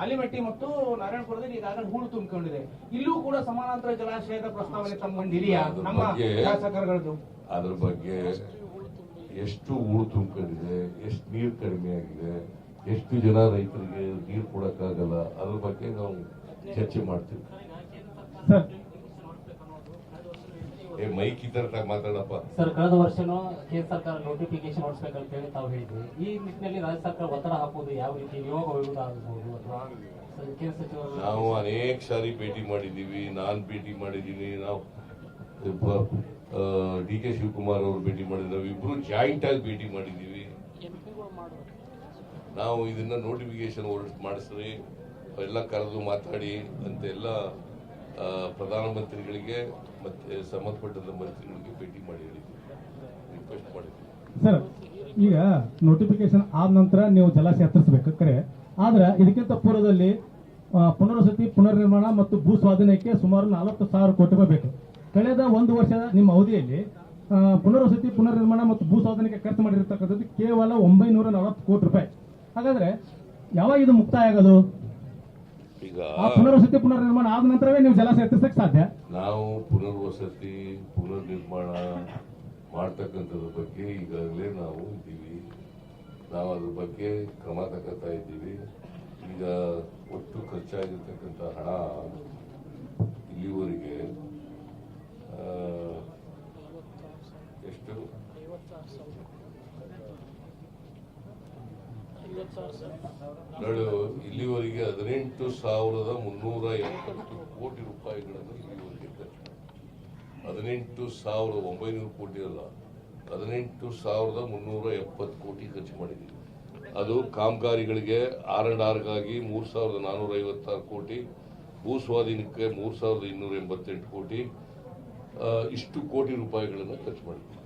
ಆಲಿಮಟ್ಟಿ ಮತ್ತು ನಾರಾಯಣಪುರದಲ್ಲಿ ಈಗಾಗಲೇ ಹೂಳು ತುಂಬಿಕೊಂಡಿದೆ. ಇಲ್ಲೂ ಕೂಡ ಸಮಾನಾಂತರ ಜಲಾಶಯದ ಪ್ರಸ್ತಾವನೆ ತಮ್ಮಂದಿದೆಯಾ ಅದ್ರ ನಮ್ಮ ಬಗ್ಗೆ- ಶಾಸಕರುಗಳದ್ದು. ಅದ್ರ ಬಗ್ಗೆ ಎಷ್ಟು ಹೂಳು ತುಂಬಿಕೊಂಡಿದೆ ಎಷ್ಟು ನೀರು ಕಡಿಮೆ ಆಗಿದೆ ಎಷ್ಟು ಜನ ರೈತರಿಗೆ ನೀರು ಕೊಡಕ್ಕಾಗಲ್ಲ ಅದ್ರ ಬಗ್ಗೆ ನಾವು ಚರ್ಚೆ ಮಾಡ್ತೀವಿ. ಸರ್ ಏ ಮೈಕ್ ಇತರ ಮಾತಾಡಪ್ಪ. ಸರ್ ಕಳೆದ ವರ್ಷನೂ ಕೇಂದ್ರ ಸರ್ಕಾರ ನೋಟಿಫಿಕೇಶನ್ ಮಾಡಿಸ್ಬೇಕಂತ ಹೇಳಿ ತಾವು ಹೇಳಿದ್ವಿ. ಈ ನಿಟ್ಟಿನಲ್ಲಿ ರಾಜ್ಯ ಸರ್ಕಾರ ಒತ್ತಡ ಹಾಕುವುದು ಯಾವ ರೀತಿ ನಿಯೋಗ ಆಗಬಹುದು ಅಥವಾ ಸ- ಕೇಂದ್ರ ಸಚಿವರು ನಾವು ಅನೇಕ ಸಾರಿ ಭೇಟಿ ಮಾಡಿದ್ದೀವಿ. ನಾನು ಭೇಟಿ ಮಾಡಿದ್ದೀನಿ. ನಾವು ಡಿ ಕೆ ಶಿವಕುಮಾರ್ ಅವರು ಭೇಟಿ ಮಾಡಿದ್ರು ಇಬ್ರು ಜಾಯಿಂಟ್ ಆಗಿ ಭೇಟಿ ಮಾಡಿದ್ದೀವಿ. ನಾವು ಇದನ್ನ ನೋಟಿಫಿಕೇಶನ್ ಮಾಡಿಸ್ರಿ. ಎಲ್ಲ ಕರೆದು ಮಾತಾಡಿ ಅಂತ ಎಲ್ಲ ಆ, ಪ್ರಧಾನಮಂತ್ರಿಗಳಿಗೆ ಮತ್ತೆ ಸಂಬಂಧಪಟ್ಟಂತ ಮಂತ್ರಿಗಳಿಗೆ ಭೇಟಿ ಮಾಡಿ ಸರ್, ಈಗ ನೋಟಿಫಿಕೇಶನ್ ಆದ ನಂತರ ನೀವು ಜಲಾಶಯ ಹತ್ತಿಸ್ಬೇಕು ಕರೆ. ಆದ್ರೆ ಇದಕ್ಕಿಂತ ಪೂರ್ವದಲ್ಲಿ ಪುನರ್ವಸತಿ ಪುನರ್ ಪುನರ್ನಿರ್ಮಾಣ ಮತ್ತು ಭೂ ಸ್ವಾಧೀನಕ್ಕೆ ಸುಮಾರು ನಲವತ್ತು ಸಾವಿರ ಕೋಟಿ ರೂಪಾಯಿ ಬೇಕು. ಕಳೆದ ಒಂದು ವರ್ಷದ ನಿಮ್ಮ ಅವಧಿಯಲ್ಲಿ ಪುನರ್ವಸತಿ ಪುನರ್ ಪುನರ್ನಿರ್ಮಾಣ ಮತ್ತು ಭೂ ಸ್ವಾಧೀನಕ್ಕೆ ಖರ್ಚು ಮಾಡಿರ್ತಕ್ಕಂಥದ್ದು ಕೇವಲ ಒಂಬೈನೂರ ನಲವತ್ತು ಕೋಟಿ ರೂಪಾಯಿ. ಹಾಗಾದ್ರೆ, ಯಾವಾಗ ಇದು ಮುಕ್ತಾಯ ಆಗೋದು? ಈಗ ಆ ಪುನರ್ವಸತಿ ಪುನರ್ನಿರ್ಮಾಣ ಆದ ನಂತರವೇ ನೀವು ಜಲಾಶಯ ಹತ್ತಿಸಕ್ಕೆ ಸಾಧ್ಯ? ನಾವು ಪುನರ್ವಸತಿ ಪುನರ್ನಿರ್ಮಾಣ ಮಾಡ್ತಕ್ಕಂಥದ್ರ ಬಗ್ಗೆ ಈಗಾಗಲೇ ನಾವು ಇದ್ದೀವಿ. ನಾವು ಅದ್ರ ಬಗ್ಗೆ ಕ್ರಮ ತಗೋತಾ ಇದ್ದೀವಿ. ಈಗ ಒಟ್ಟು ಖರ್ಚಾಗಿರ್ತಕ್ಕಂಥ ಹಣ ಇಲ್ಲಿವರೆಗೆ ಎಷ್ಟು? ಇಲ್ಲಿವರೆಗೆ ಹದಿನೆಂಟು ಸಾವಿರದ ಮುನ್ನೂರ ಎಪ್ಪತ್ತು ಕೋಟಿ ರೂಪಾಯಿಗಳನ್ನು ಇಲ್ಲಿವರೆಗೆ. ಹದಿನೆಂಟು ಸಾವಿರದ ಒಂಬೈನೂರು ಕೋಟಿ ಅಲ್ಲ, ಹದಿನೆಂಟು ಸಾವಿರದ ಮುನ್ನೂರ ಎಪ್ಪತ್ತು ಕೋಟಿ ಖರ್ಚು ಮಾಡಿದ್ದೀವಿ ಅದು ಕಾಮಗಾರಿಗಳಿಗೆ ಆರ್ ಅಂಡ್ ಆರ್ಗಾಗಿ ಮೂರು ಸಾವಿರದ ನಾನ್ನೂರ ಐವತ್ತಾರು ಕೋಟಿ, ಭೂ ಸ್ವಾಧೀನಕ್ಕೆ ಮೂರು ಸಾವಿರದ ಇನ್ನೂರ ಎಂಬತ್ತೆಂಟು ಕೋಟಿ ಇಷ್ಟು ಕೋಟಿ ರೂಪಾಯಿಗಳನ್ನು ಖರ್ಚು ಮಾಡಿದ್ದೀವಿ